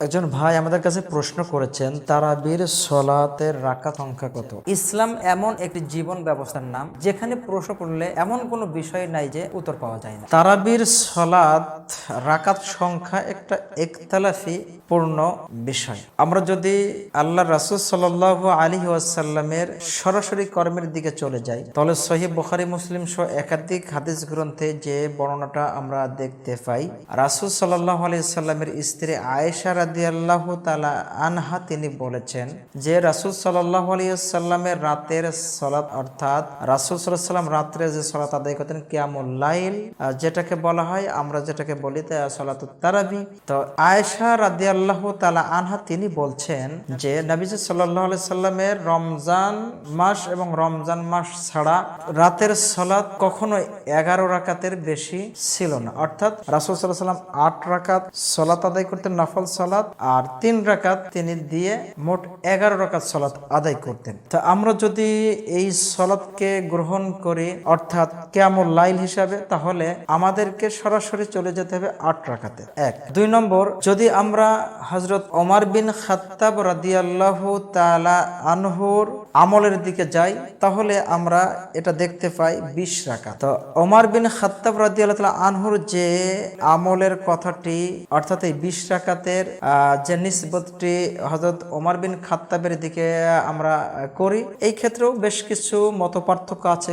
একজন ভাই আমাদের কাছে প্রশ্ন করেছেন তারাবির সলাতের রাকাত সংখ্যা কত? ইসলাম এমন একটি জীবন ব্যবস্থার নাম যেখানে প্রশ্ন করলে এমন কোনো বিষয় নাই যে উত্তর পাওয়া যায় না। তারাবির সলাত রাকাত সংখ্যা একটা একতলাফি পূর্ণ বিষয়। আমরা যদি আল্লাহ রাসুল সাল আলী ওয়াসাল্লামের সরাসরি কর্মের দিকে চলে যাই তাহলে সহিব বখারি মুসলিম সহ একাধিক হাদিস গ্রন্থে যে বর্ণনাটা আমরা দেখতে পাই রাসুল সাল্লাহ আলি সাল্লামের স্ত্রী আয়েশা রাদি আল্লাহ তালা আনহা তিনি বলেছেন যে রাসুল সাল্লাহ আলী সাল্লামের রাতের সলাত অর্থাৎ রাসুল সাল্লাম রাত্রে যে সলাত আদায় করতেন লাইল যেটাকে বলা হয়, আমরা যেটাকে বলি সলাত তারাবি। তো আয়েশা রাদি আল্লাহ তালা আনহা তিনি বলছেন যে নবীজ সাল্লাহ আলি সাল্লামের রমজান মাস এবং রমজান মাস ছাড়া রাতের সলাৎ কখনো এগারো রাকাতের বেশি ছিল না। অর্থাৎ রাসুল সাল্লাহ সাল্লাম আট রাকাত সলাত আদায় করতেন, নফল সলাত আর তিন রাকাত তিনি দিয়ে মোট এগারো রাকাত সলাত আদায় করতেন। তো আমরা যদি এই সলাৎকে গ্রহণ করি, অর্থাৎ কেমন লাইল হিসাবে, তাহলে আমাদেরকে সরাসরি চলে যেতে হবে আট রাকাতে। এক। দুই নম্বর, যদি আমরা হজরত ওমর বিন খাত্তাব রাদিয়াল্লাহু তাআলা আনহুর আমলের দিকে যাই, তাহলে আমরা এটা দেখতে পাই বিশ রাকাত। তো ওমর বিন খাত্তাব রাদিয়াল্লাহু আনহুর যে আমলের কথাটি, অর্থাৎ এই বিশ রাকাতের যে নিসবতটি হজরত ওমর বিন খাত্তাবের দিকে আমরা করি। এই ক্ষেত্রেও বেশ কিছু মত আছে।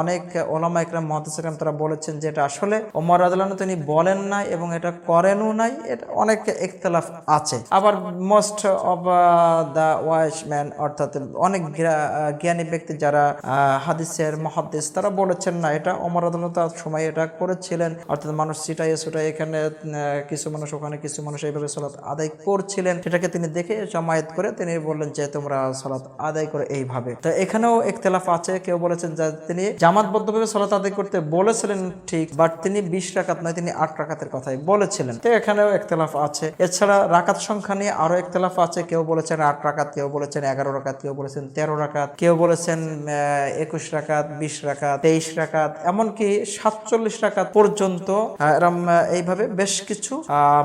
অনেক ওলামা একরাম, মহাদিস একরাম তারা বলেছেন যে এটা আসলে ওমর রাদিয়াল্লাহু তিনি বলেন নাই এবং এটা করেনও নাই। এটা অনেক ইখতলাফ আছে। আবার most of the wise man অর্থাৎ অনেক জ্ঞানী ব্যক্তি যারা হাদিসের মহাদিস, তারা বলেছেন না, এটা অমর আদালত সময় এটা করেছিলেন। অর্থাৎ মানুষ ছিটাইয়ে ছুটাই এখানে কিছু মানুষ ওখানে, কিছু মানুষ এইভাবে সলাৎ আদায় করছিলেন। সেটাকে তিনি দেখে জমায়েত করে তিনি বললেন যে, তোমরা সলাৎ আদায় করে এইভাবে। তো এখানেও একতলাফ আছে। কেউ বলেছেন যে, তিনি জামাতবদ্ধভাবে সলাৎ আদায় করতে বলেছিলেন ঠিক, বাট তিনি বিশ রাকাত নয়, তিনি আট রাকাতের কথাই বলেছিলেন। তো এখানেও একতলাফ আছে। এছাড়া রাকাত সংখ্যা নিয়ে আরও একতলাফ আছে। কেউ বলেছেন আট রাকাত, কেউ বলেছেন এগারো রাকাত, কেউ বলেছেন তেরো রাকাত, কেউ বলেছেন একুশ রাকাত, বিশ রাকাত, তেইশ রাকাত, এমনকি সাতচল্লিশ রাকাত পর্যন্ত এরম এইভাবে বেশ কিছু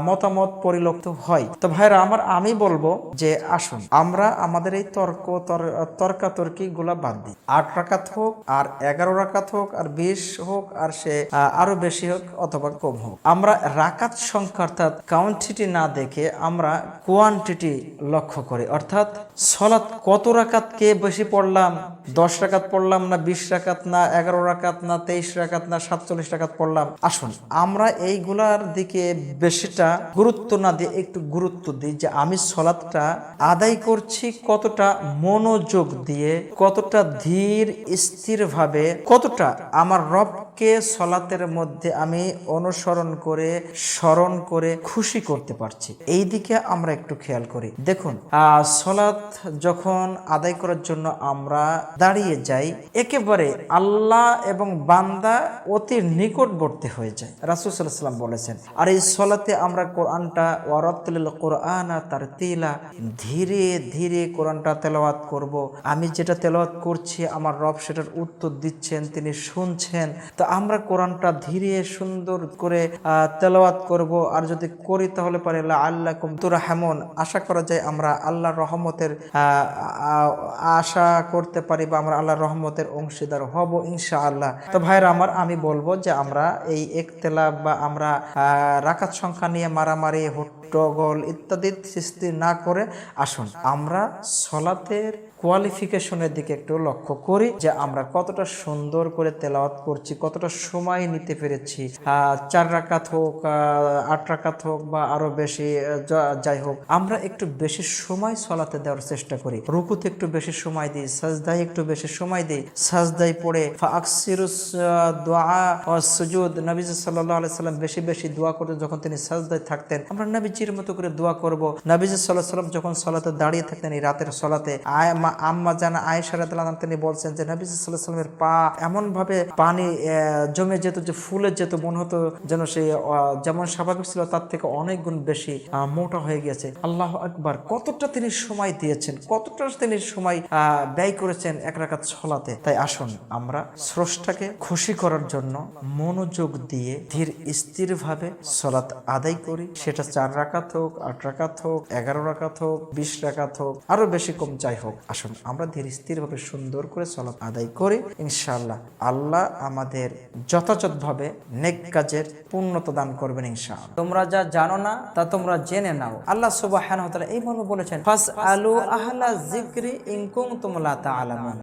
মতামত পরিলক্ষিত হয়। তো ভাইরা, আমার আমি বলব যে আসুন, আমরা আমাদের এই তর্ক, তর- তর্কাতর্কি গুলা বাদ দিই। আট রাকাত হোক, আর এগারো রাকাত হোক, আর বিশ হোক, আর সে আরও বেশি হোক অথবা কম হোক। আমরা রাকাত সংখ্যা অর্থাৎ কাউন্টিটি না দেখে আমরা কোয়ান্টিটি লক্ষ্য করি। অর্থাৎ সলাৎ কত রাকাত কে বেশি পড়লাম? দশ রাকাত পড়লাম না বিশ রাকাত না এগারো রাকাত না তেইশ রাকাত না সাতচল্লিশ রাকাত পড়লাম? আসুন, আমরা এইগুলার দিকে বেশিটা গুরুত্ব না দিয়ে একটু গুরুত্ব দিই যে আমি সলাৎটা আদায় করছি কতটা মনোযোগ দিয়ে, কতটা ধীর স্থির ভাবে কতটা আমার রবকে সলাতের মধ্যে আমি অনুসরণ করে, স্মরণ করে খুশি করতে পারছি। এই দিকে আমরা একটু খেয়াল করি। দেখুন সলাৎ যখন আদায় করার জন্য আমরা দাঁড়িয়ে যাই, একেবারে আল্লাহ এবং বান্দা অতি নিকটবর্তী হয়ে যায়। রাসুল সাল্লাম বলেছেন, আর এই সলাতে আমরা কোরআনটা ওয়ারাতিল কোরআন তার তিলা ধীরে ধীরে কোরআনটা তেলাওয়াত করব। আমি যেটা তেলাওয়াত করছি, আমার রব সেটার উত্তর দিচ্ছেন, তিনি শুনছেন। তো আমরা কোরআনটা ধীরে সুন্দর করে তেলাওয়াত করব। আর যদি করি তাহলে পারে আল্লাহ কুমতুরা হেমন আশা করা যায় আমরা আল্লাহ রহমতের আশা করতে পারি বা আমরা আল্লাহর রহমতের অংশীদার হব ইনশা আল্লাহ তো ভাইরা আমার, আমি বলব যে আমরা এই একতেলাপ বা আমরা রাকাত সংখ্যা নিয়ে মারামারি হট্টগোল ইত্যাদি সৃষ্টি না করে আসুন। আমরা সলাতের কোয়ালিফিকেশনের দিকে একটু লক্ষ্য করি যে আমরা কতটা সুন্দর করে তেলাওয়াত করছি, কতটা সময় নিতে পেরেছি। চার রাকাত হোক আট রাকাত হোক বা আরও বেশি যাই হোক, আমরা একটু বেশি সময় সলাতে দেওয়ার চেষ্টা করি। রুকুতে একটু বেশি সময় দিই, সাজদায় একটু বেশি সময় দিই। সাজদায় পড়ে ফাকসিরুস দোয়া সুজুদ নবী সাল্লাল্লাহু আলাইহি সাল্লাম বেশি বেশি দোয়া করতে যখন তিনি সাজদায় থাকতেন। আমরা নবীজির মতো করে দোয়া করব। নবীজি আলাইহি সাল্লাম যখন সলাতে দাঁড়িয়ে থাকতেন এই রাতের সলাতে আয় আম্মা জানা রাদিয়াল্লাহু আনহা তিনি বলছেন যে নবী সাল্লাল্লাহু আলাইহি সাল্লামের পা এমন ভাবে পানি জমে যেত যে, ফুলে যেত, মনে হতো যেন সে যেমন স্বাভাবিক ছিল, তার থেকে অনেক গুণ বেশি মোটা হয়ে গেছে আল্লাহ আকবার, কতটা তিনি সময় দিয়েছেন, কতটা তিনি সময় ব্যয় করেছেন এক রাকাত ছলাতে তাই আসুন আমরা স্রষ্টাকে খুশি করার জন্য মনোযোগ দিয়ে ধীর স্থির ভাবে সলাত আদায় করি। সেটা চার রাকাত হোক, আট রাকাত হোক, এগারো রাকাত হোক, বিশ রাকাত হোক, আরও বেশি কম চাই হোক, আসুন আমরা ধীরে স্থির ভাবে সুন্দর করে সলাপ আদায় করি, ইনশাআল্লাহ। আল্লাহ আমাদের যথাযথভাবে নেক কাজের পূর্ণতা দান করবেন, ইনশাআল্লাহ। তোমরা যা জানো না, তা তোমরা জেনে নাও। আল্লাহ তাআলা এই মর্মে বলেছেন ফাস আলু আহলা যিকরি ইন কুনতুম লা তা'লামুন